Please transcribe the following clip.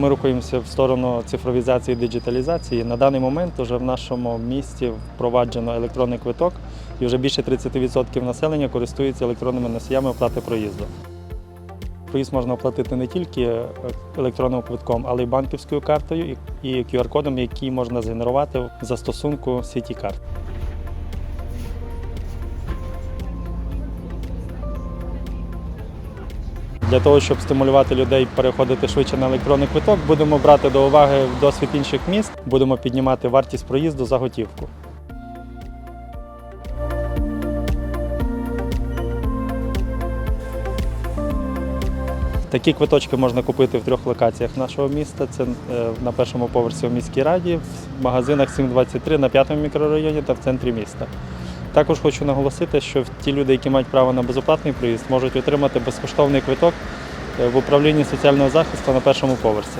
Ми рухаємося в сторону цифровізації і диджиталізації. На даний момент вже в нашому місті впроваджено електронний квиток, і вже більше 30% населення користуються електронними носіями оплати проїзду. Проїзд можна оплатити не тільки е, електронним квитком, але й банківською картою і QR-кодом, який можна згенерувати в застосунку сіті карт. Для того, щоб стимулювати людей переходити швидше на електронний квиток, будемо брати до уваги досвід інших міст, будемо піднімати вартість проїзду за готівку. Такі квиточки можна купити в трьох локаціях нашого міста. Це е, на першому поверсі у міській раді, в магазинах 723 на п'ятому мікрорайоні та в центрі міста. Також хочу наголосити, що ті люди, які мають право на безоплатний проїзд, можуть отримати безкоштовний квиток е, в управлінні соціального захисту на першому поверсі.